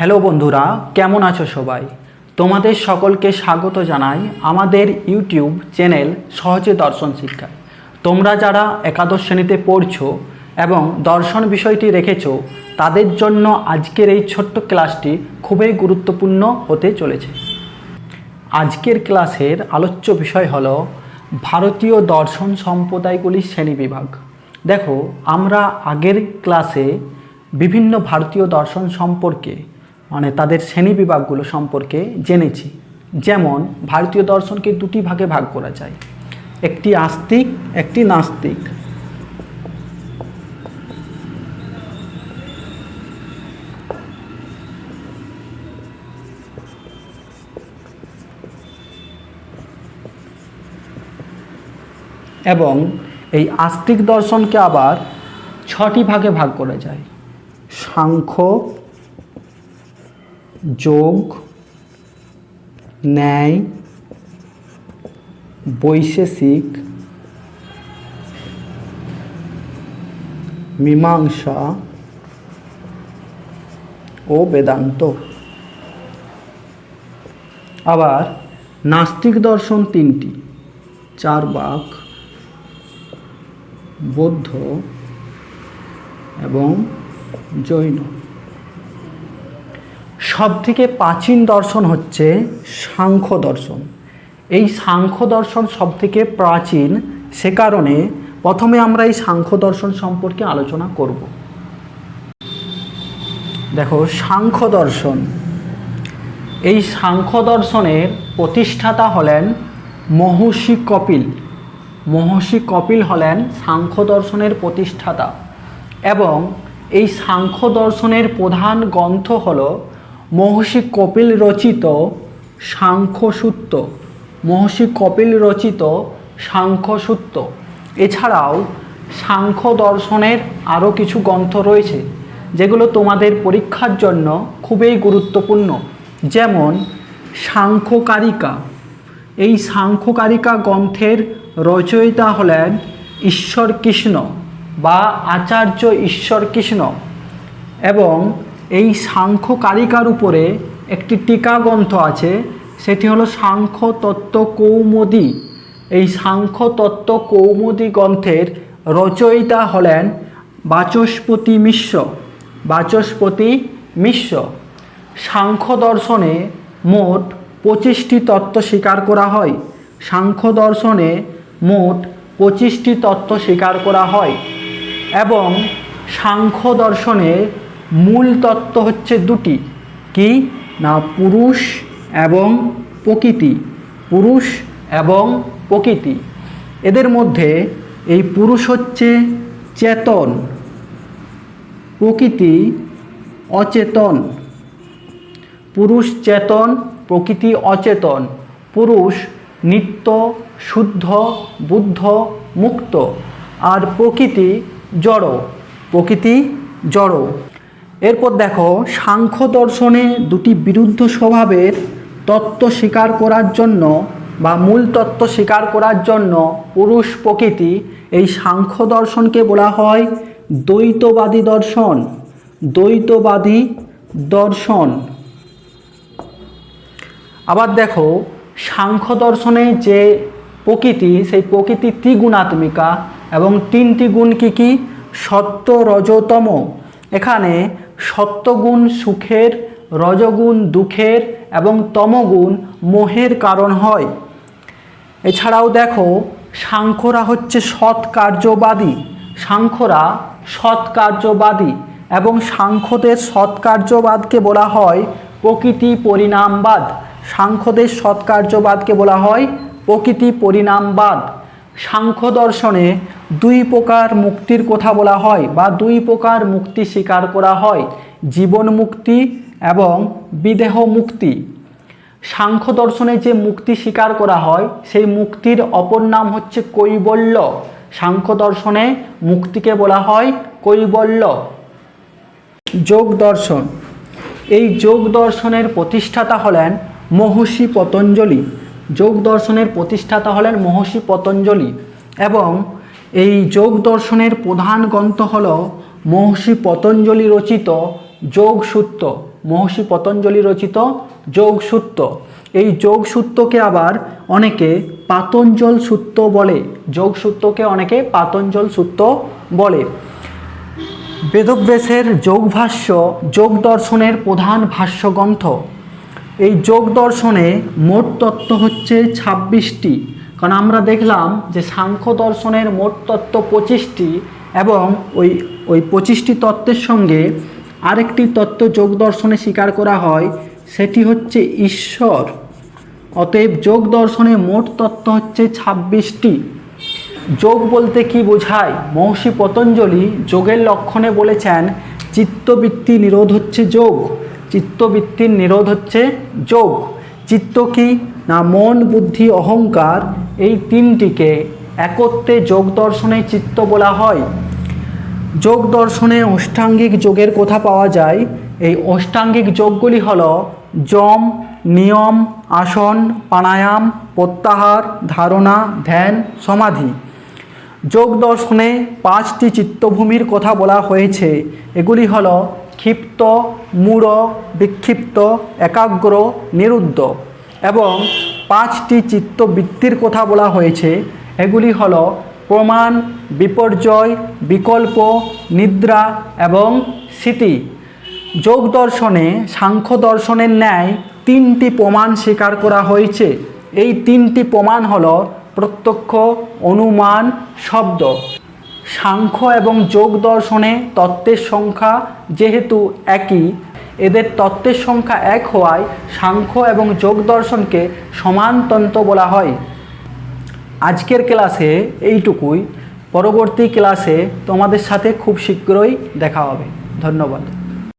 Hello বন্ধুরা, কেমন আছো সবাই? তোমাদের সকলকে স্বাগত জানাই আমাদের ইউটিউব চ্যানেল সহজে দর্শন শিক্ষা। তোমরা যারা একাদশ শ্রেণীতে পড়ছো এবং দর্শন বিষয়টি রেখেছো, তাদের জন্য আজকের এই ছোট্ট ক্লাসটি খুবই গুরুত্বপূর্ণ হতে চলেছে। আজকের ক্লাসের আলোচ্য বিষয় হলো ভারতীয় দর্শন সম্প্রদায়গুলির শ্রেণীবিভাগ দেখো, আমরা আগের ক্লাসে বিভিন্ন ভারতীয় দর্শন সম্পর্কে মানে তাদের শ্রেণীবিভাগগুলো সম্পর্কে জেনেছি। যেমন, ভারতীয় দর্শনকে দুটি ভাগে ভাগ করা যায়। একটি আস্তিক, একটি নাস্তিক। এবং এই আস্তিক দর্শনকে আবার ছটি ভাগে ভাগ করা যায়। সাংখ্য যোগ, ন্যায়, বৈশেষিক, মীমাংসা ও বেদান্ত। আবার নাস্তিক দর্শন তিনটি, চার বাক, বৌদ্ধ এবং জৈন। সবথেকে প্রাচীন দর্শন হচ্ছে সাংখ্য দর্শন। এই সাংখ্য দর্শন সবথেকে প্রাচীন, সে কারণে প্রথমে আমরা এই সাংখ্য দর্শন সম্পর্কে আলোচনা করব। দেখো, সাংখ্য দর্শন। এই সাংখ্য দর্শনের প্রতিষ্ঠাতা হলেন মহর্ষি কপিল। মহর্ষি কপিল হলেন সাংখ্য দর্শনের প্রতিষ্ঠাতা এবং এই সাংখ্য দর্শনের প্রধান গ্রন্থ হল মহর্ষি কপিল রচিত সাংখ্যসূত্র। মহর্ষি কপিল রচিত সাংখ্যসূত্র। এছাড়াও সাংখ্য দর্শনের আরও কিছু গ্রন্থ রয়েছে, যেগুলো তোমাদের পরীক্ষার জন্য খুবই গুরুত্বপূর্ণ। যেমন সাংখ্যকারিকা। এই সাংখ্যকারিকা গ্রন্থের রচয়িতা হলেন ঈশ্বর কৃষ্ণ বা আচার্য ঈশ্বর কৃষ্ণ এবং এই সাংখ্যকারিকার উপরে একটি টিকা গ্রন্থ আছে, সেটি হলো সাংখ্য তত্ত্ব কৌমুদী এই সাংখ্য তত্ত্ব কৌমুদী গ্রন্থের রচয়িতা হলেন বাচস্পতি মিশ্র বাচস্পতি মিশ্র। সাংখ্য দর্শনে মোট পঁচিশটি তত্ত্ব স্বীকার করা হয়। সাংখ্য দর্শনে মোট পঁচিশটি তত্ত্ব স্বীকার করা হয় এবং সাংখ্য দর্শনের মূল তত্ত্ব হচ্ছে দুটি। কি? না, পুরুষ এবং প্রকৃতি। পুরুষ এবং প্রকৃতি। এদের মধ্যে এই পুরুষ হচ্ছে চেতন, প্রকৃতি অচেতন। পুরুষ চেতন, প্রকৃতি অচেতন। পুরুষ নিত্য, শুদ্ধ, বুদ্ধ, মুক্ত। আর প্রকৃতি জড় প্রকৃতি জড়। এরপর দেখো, সাংখ্য দর্শনে দুটি বিরুদ্ধ স্বভাবের তত্ত্ব স্বীকার করার জন্য বা মূল তত্ত্ব স্বীকার করার জন্য পুরুষ প্রকৃতি এই সাংখ্য দর্শনকে বলা হয় দ্বৈতবাদী দর্শন। দ্বৈতবাদী দর্শন। আবার দেখো, সাংখ্য দর্শনে যে প্রকৃতি, সেই প্রকৃতি ত্রিগুণাত্মিকা এবং তিনটি গুণ কী কী? সত্য, রজতম। এখানে সত্যগুণ সুখের, রজগুণ দুঃখের এবং তমগুণ মোহের কারণ হয়। এছাড়াও দেখো, সাংখ্যরা হচ্ছে সৎ কার্যবাদী সাংখ্যরা সৎ কার্যবাদী এবং সাংখ্যদের সৎ কার্যবাদকে বলা হয় প্রকৃতি পরিণামবাদ। সাংখ্যদের সৎকার্যবাদকে বলা হয় প্রকৃতি পরিণামবাদ। সাংখ্য দর্শনে দুই প্রকার মুক্তির কথা বলা হয় বা দুই প্রকার মুক্তি স্বীকার করা হয়, জীবন মুক্তি এবং বিদেহ মুক্তি। সাংখ্য দর্শনে যে মুক্তি স্বীকার করা হয়, সেই মুক্তির অপর নাম হচ্ছে কৈবল্য। সাংখ্য দর্শনে মুক্তিকে বলা হয় কৈবল্য। যোগ দর্শন। এই যোগ দর্শনের প্রতিষ্ঠাতা হলেন মহর্ষি পতঞ্জলি। যোগ দর্শনের প্রতিষ্ঠাতা হলেন মহর্ষি পতঞ্জলি এবং এই যোগ দর্শনের প্রধান গ্রন্থ হল মহর্ষি পতঞ্জলি রচিত যোগ সূত্র মহর্ষি পতঞ্জলি রচিত যোগসূত্র। এই যোগসূত্রকে আবার অনেকে পাতঞ্জল সূত্র বলে। যোগসূত্রকে অনেকে পাতঞ্জল সূত্র বলে। বেদব্যাসের যোগভাষ্য যোগ দর্শনের প্রধান ভাষ্যগ্রন্থ। এই যোগ দর্শনে মোট তত্ত্ব হচ্ছে ছাব্বিশটি। কারণ আমরা দেখলাম যে সাংখ্য দর্শনের মোট তত্ত্ব পঁচিশটি এবং ওই ওই পঁচিশটি তত্ত্বের সঙ্গে আরেকটি তত্ত্ব যোগ দর্শনে স্বীকার করা হয়, সেটি হচ্ছে ঈশ্বর। অতএব যোগ দর্শনে মোট তত্ত্ব হচ্ছে ছাব্বিশটি। যোগ বলতে কি বোঝায়? মহর্ষি পতঞ্জলি যোগের লক্ষণে বলেছেন, চিত্তবৃত্তি নিরোধ হচ্ছে যোগ। চিত্তবৃত্তির নিরোধ হচ্ছে যোগ। চিত্ত কি? না মন, বুদ্ধি, অহংকার, এই তিনটিকে একত্রে যোগ দর্শনে চিত্ত বলা হয়। যোগ দর্শনে অষ্টাঙ্গিক যোগের কথা পাওয়া যায়। এই অষ্টাঙ্গিক যোগগুলি হল যম, নিয়ম, আসন, প্রাণায়াম, প্রত্যাহার, ধারণা, ধ্যান, সমাধি। যোগ দর্শনে পাঁচটি চিত্তভূমির কথা বলা হয়েছে। এগুলি হল ক্ষিপ্ত, মূঢ়, বিক্ষিপ্ত, একাগ্র, নিরুদ্ধ এবং পাঁচটি চিত্তবৃত্তির কথা বলা হয়েছে। এগুলি হল প্রমাণ, বিপর্যয়, বিকল্প, নিদ্রা এবং স্মৃতি। যোগ দর্শনে সাংখ্য দর্শনের ন্যায় তিনটি প্রমাণ স্বীকার করা হয়েছে। এই তিনটি প্রমাণ হল প্রত্যক্ষ, অনুমান, শব্দ। সাংখ্য এবং যোগ দর্শনে তত্ত্বের সংখ্যা যেহেতু একই, এদের তত্ত্বের সংখ্যা এক হওয়ায় সাংখ্য এবং যোগ দর্শনকে সমান সমানতন্ত্র বলা হয়। আজকের ক্লাসে এইটুকুই, পরবর্তী ক্লাসে তোমাদের সাথে খুব শীঘ্রই দেখা হবে। ধন্যবাদ।